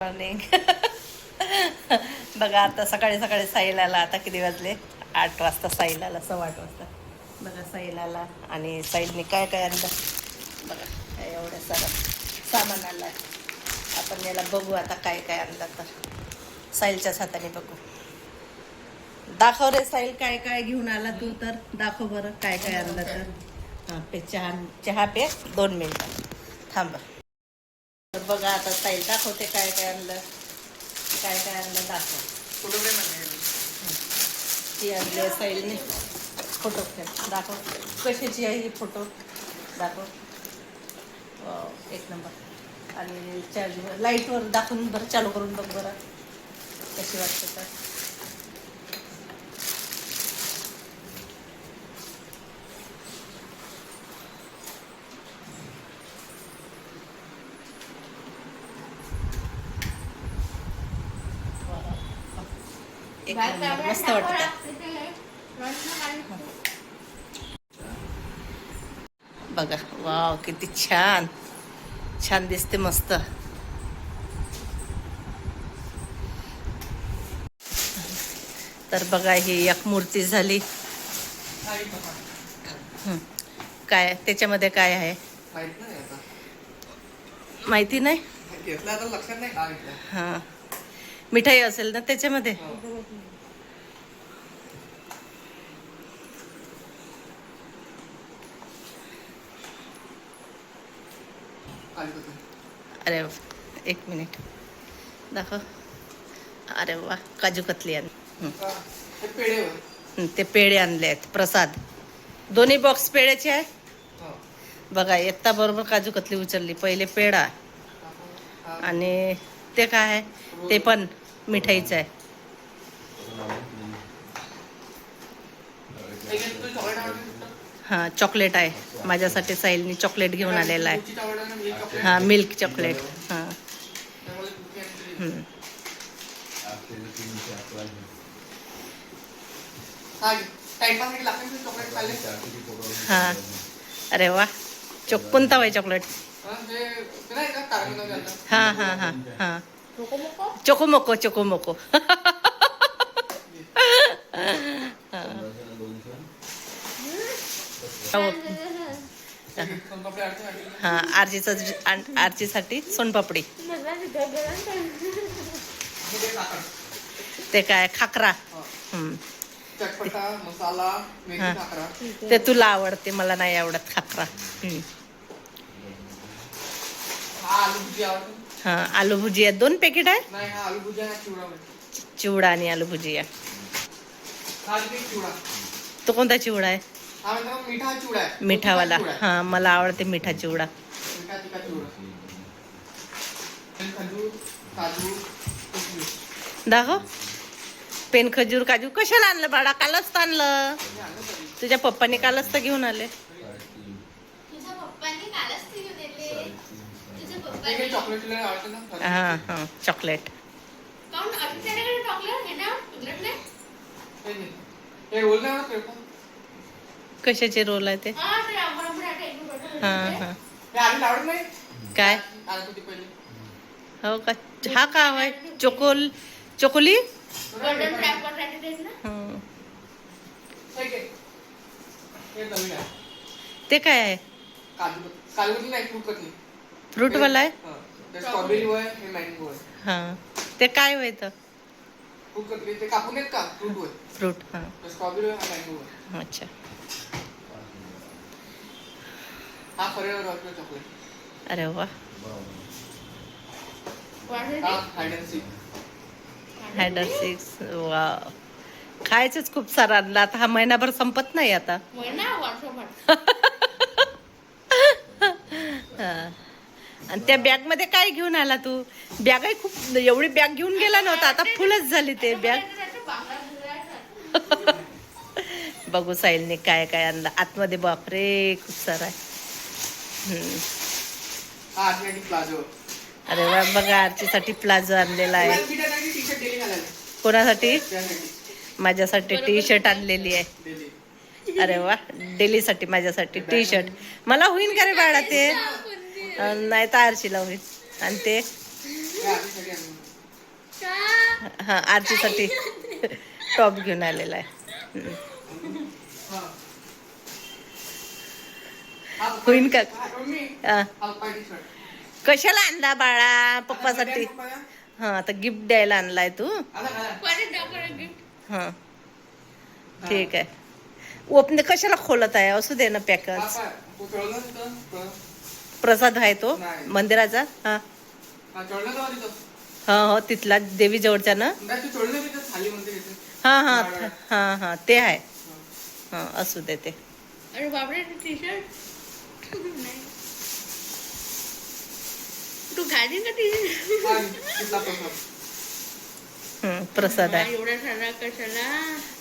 Morning बघा आता सकाळी सकाळी साईल आला आता किती वाजले? आठ वाजता साईल आला सव्वा आठ वाजता. बघा साईल आला आणि साईलने काय काय आणलं? बघा काय एवढं सारं सामान आणलं आपण याला बघू आता काय काय आणलं तर. साईलच्याच हाताने बघू. दाखव रे साईल काय काय घेऊन आला तू तर? दाखव बरं काय काय आणलं तर. हां पे चहा चहा पे दोन मिनटं. थांबा तर बघा आता साईल दाखवते काय काय आणलं. काय काय आणलं दाखव. ती आणली साईलने. फोटो दाखव. कशाची आहे ही फोटो? दाखव. एक नंबर. आणि चार्जिंग लाईटवर दाखवून बरं चालू करून बघ बरं. कशी वाटते तर एक नंबर मस्त वाटतं बघा वाव किती छान. छान दिसते मस्त. तर बघा ही एक मूर्ती झाली. हं. काय त्याच्यामध्ये काय आहे? माहीत नाही? हां. मिठाई असेल ना त्याच्यामध्ये? अरे. एक मिनिट दाखव अरे वा काजू कतली आण. ते पेढे. हं, आणले आहेत प्रसाद दोन्ही बॉक्स पेढ्याचे आहे हो. बघा येता बरोबर काजू कतली उचलली पहिले पेढा. आणि ते काय आहे ते पण मिठाईचं आहे? हां चॉकलेट आहे माझ्यासाठी साईलनी चॉकलेट घेऊन आलेलं आहे? हां मिल्क चॉकलेट. हां. हं. अरे वा. चॉक कोणता आहे चॉकलेट? हा? हां हां हां हां. चोकोमोको चोकोमोको. हो. हां आरजीचं आरजीसाठी सोनपापडी. ते काय खाकरा. मसाला ते तुला आवडते मला नाही आवडत खाकरा. हं. आलू भुजिया दोन पॅकेट आहे? चिवडा आणि आलू भुजिया. तो कोणता चिवडा आहे? मिठा चिवडा आहे. मिठावाला. हां मला आवडते मिठा चिवडा. दाखव. पेन खजूर काजू कशाला आणलं बाळा? कालच तर आणलं. हे. तुझ्या पप्पाने कालच तर घेऊन आले. तुझ्या पप्पांनी कालच ते घेऊन येते तुझ्या हे पप्पांनी काही चॉकलेट हां हां चॉकलेट काऊन? अजून त्याच्याकडे चॉकलेट कशाचे रोल आहे ते? हा हां. काय? हो का? हा का हवाय चोकोल चोकोली? हं. ते काय आहे? फ्रूट फ्रूटवाला आहे? हा. ते होय काय होय तर फ्रूट होय हां. होय होय अच्छा. हा फरेवर रॉयल चॉकलेट. अरे वा. हा सिक्स वा खायचंच खूप सारं आणलं. आता हा महिनाभर संपत नाही आता. हां. आणि त्या बॅगमध्ये काय घेऊन आला तू? बॅगही खूप एवढी बॅग घेऊन गेला नव्हता. आता फुलच झाली ते बॅग बघू साईलने काय काय आणलं. आतमध्ये बापरे खूप सारा आहे. हा अरे वा बघा आरतीसाठी प्लाझो आणलेला आहे. कोणासाठी? माझ्यासाठी टी शर्ट आणलेली आहे. अरे वा डेलीसाठी माझ्यासाठी टी शर्ट मला होईन का रे बाळा ते? नाही तर आरशीला होईल आणि ते? हे? हा आरतीसाठी टॉप घेऊन आलेला आहे. हम्म. होईन का? हा. हा. हा. कशाला आणला बाळा पप्पासाठी? हा आता गिफ्ट द्यायला आणलाय तू. हा ठीक आहे ओपने कशाला खोलत आहे असू दे ना पॅकच. प्रसाद आहे तो. मंदिराचा हा हा. हा हो तिथला देवी जवळचा ना. हा हा हा हा ते आहे हा असू दे ते. अरे बापरे टी शर्ट नाही. तू घालीन का टी शर्ट हा, प्रसाद. हम्म, प्रसाद आहे. एवढा सारा कशाला?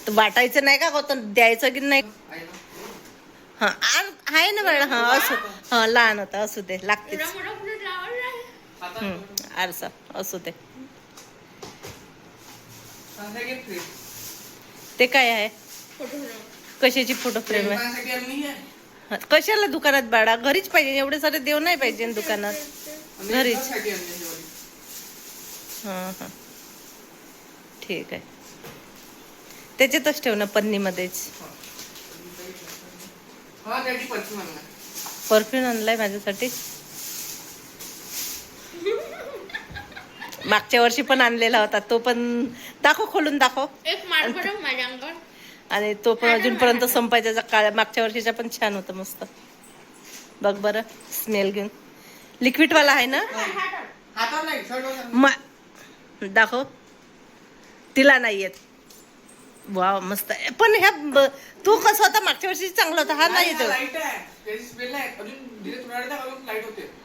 तर वाटायचं नाही का गौतम द्यायचं की नाही? आहे ना? हा आहे ना बाळा हा असू हा लहान होता असू दे लागतेच. आरसा असू दे. ते काय आहे. कशाची फोटो फ्रेम आहे. हा, कशाला दुकानात बाळा? घरीच पाहिजे एवढे सारे देव नाही पाहिजे दुकानात. घरीच. हा हा. ठीक आहे. त्याच्यातच ठेव ना पन्नीमध्येच. हा परफ्यूम आणला परफ्यूम आणलाय माझ्यासाठी. मागच्या वर्षी पण आणलेला होता तो पण दाखव खोलून दाखव. एक माझ्या अंगावर. आणि तो पण अजूनपर्यंत संपायचा काळ्या मागच्या वर्षीचा पण छान होता मस्त. बघ बरं स्मेल घेऊन. लिक्विडवाला आहे ना? दाखव. तिला नाही येत. वाव मस्त. पण ह्या तू कसं होता? मागच्या वर्षी चांगला होता. हा नाही येतो.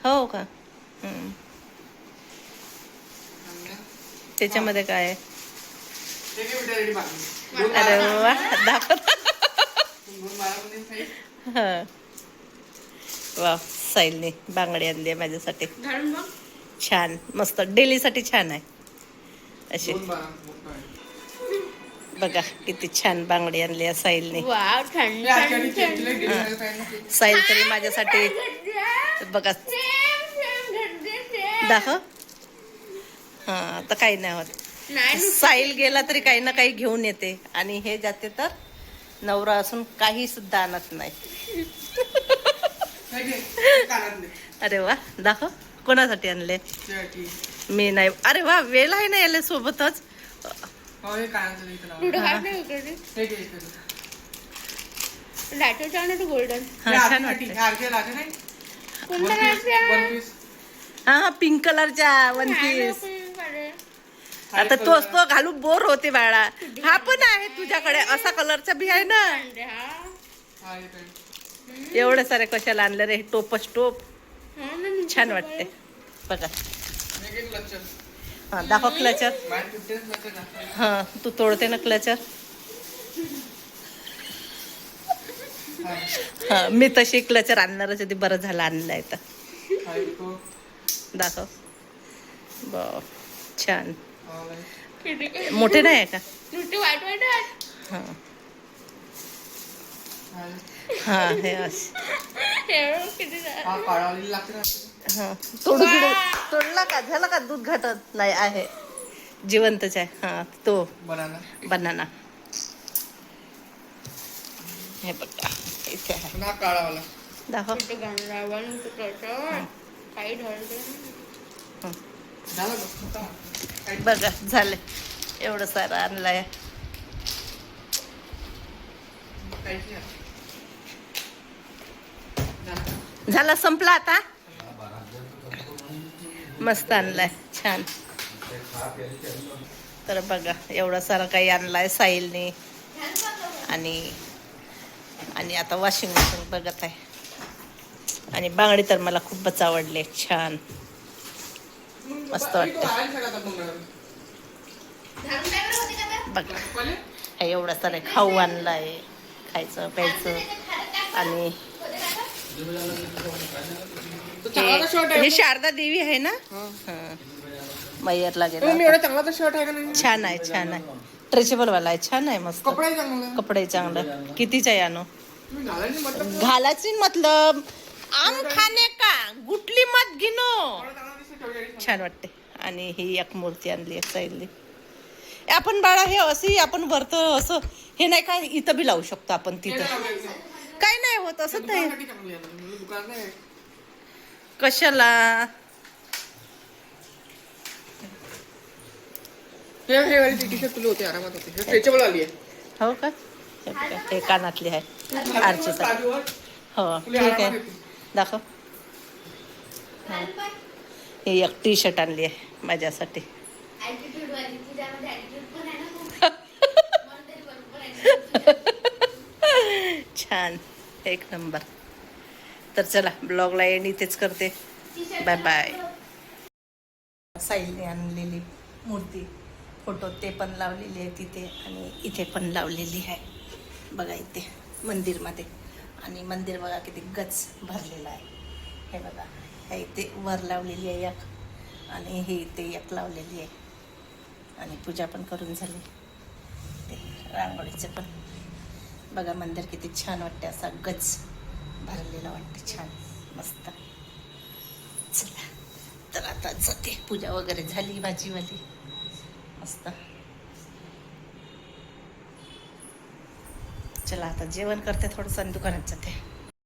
हो का. त्याच्यामध्ये काय आहे? अरे वा दाखव. हा वा साईलने बांगडी आणली आहे माझ्यासाठी. घालून बघ छान. मस्त. डेलीसाठी छान आहे. अशी. बघा किती छान बांगडी आणली आहे साईलने. साईल तरी माझ्यासाठी. बघा. दाखव. हा आता काही नाही होत. साईल गेला तरी काही ना काही घेऊन येते. आणि हे जाते तर नवरा असून काही सुद्धा आणत नाही. अरे वा दाखव. कोणासाठी आणले. मी नाही. अरे वा वेळ आहे ना याला सोबतच. गोल्डन. हा हा. पिंक कलरच्या वन पीस आता तोच तो घालू बोर होते बाळा. हा पण आहे तुझ्याकडे असा कलरचा बी आहे ना. हा, हे. एवढे सारे कशाला आणले रे टोपच टोप छान वाटते बघा. हे. हा दाखव क्लचर. हा तू तोडते ना क्लचर हा, मी तशी क्लचर आणणारच होती बरं झालं आणलंय तर. हा, हे तो. दाखव. ब छान. मोठे नाही आहे का? हा. हा, हा हे? हा हा तोडू तोडला का? झाला का दूध घाटत? नाही आहे. जिवंतच आहे. हा तो. बनाना. बनाना. हे बघा. इथे आहे. दाखव? काही. झालं बघा झालं एवढं सारं आणलंय. झाला संपला आता? मस्त आणलाय छान. तर बघा एवढं सारं काही आणलाय साहिलने. आणि आणि आता वॉशिंग मशीन बघत आहे. आणि बांगडी तर मला खूपच आवडली छान. मस्त वाटतं. बघा? हा एवढं सारं खाऊ आणलाय खायचं प्यायचं आणि हे शारदा देवी आहे ना? मयरला गेला एवढा चांगला तर शर्ट आहे का नाही? छान आहे छान आहे. स्ट्रेचेबल वाला आहे छान आहे मस्त. कपडा चांगला कितीच आहे आणू तुम्ही घालायचे मतलब आम खाणे का? गुटली मत गिनो एवढा चांगला दिसतो तेवढ्या छान वाटते. आणि ही एक मूर्ती आणली एक साईडली आपण बाळा हे अशी आपण वरत असं हे नाही काय इथं बी लावू शकतो आपण तिथं. काय नाही होत असं नाही म्हणजे नाही. कशाला? हे हे होते आरामात होते. हे हो का? हे हे कानातली आहे. आरचीचा. हो ठीक आहे. दाखव. पण ही एक टी शर्ट आणली आहे माझ्यासाठी. छान. एक नंबर. तर चला ब्लॉगला एंड इथेच करते. बाय बाय साईलने आणलेली मूर्ती फोटो ते पण लावलेली आहे तिथे आणि इथे पण लावलेली आहे. बघा इथे मंदिरमध्ये. आणि मंदिर बघा किती गच भरलेलं आहे. हे बघा. हे इथे वर लावलेली आहे एक. आणि हे इथे एक लावलेली आहे. आणि पूजा पण करून झाली. ते रांगोळीचं पण. बघा मंदिर किती छान वाटते असा गज भरलेला वाटते छान. मस्त. चला. तर आता जाते. पूजा वगैरे झाली भाजीवाली. मस्त. चला आता जेवण करते. थोडंसं आणि दुकानात जाते.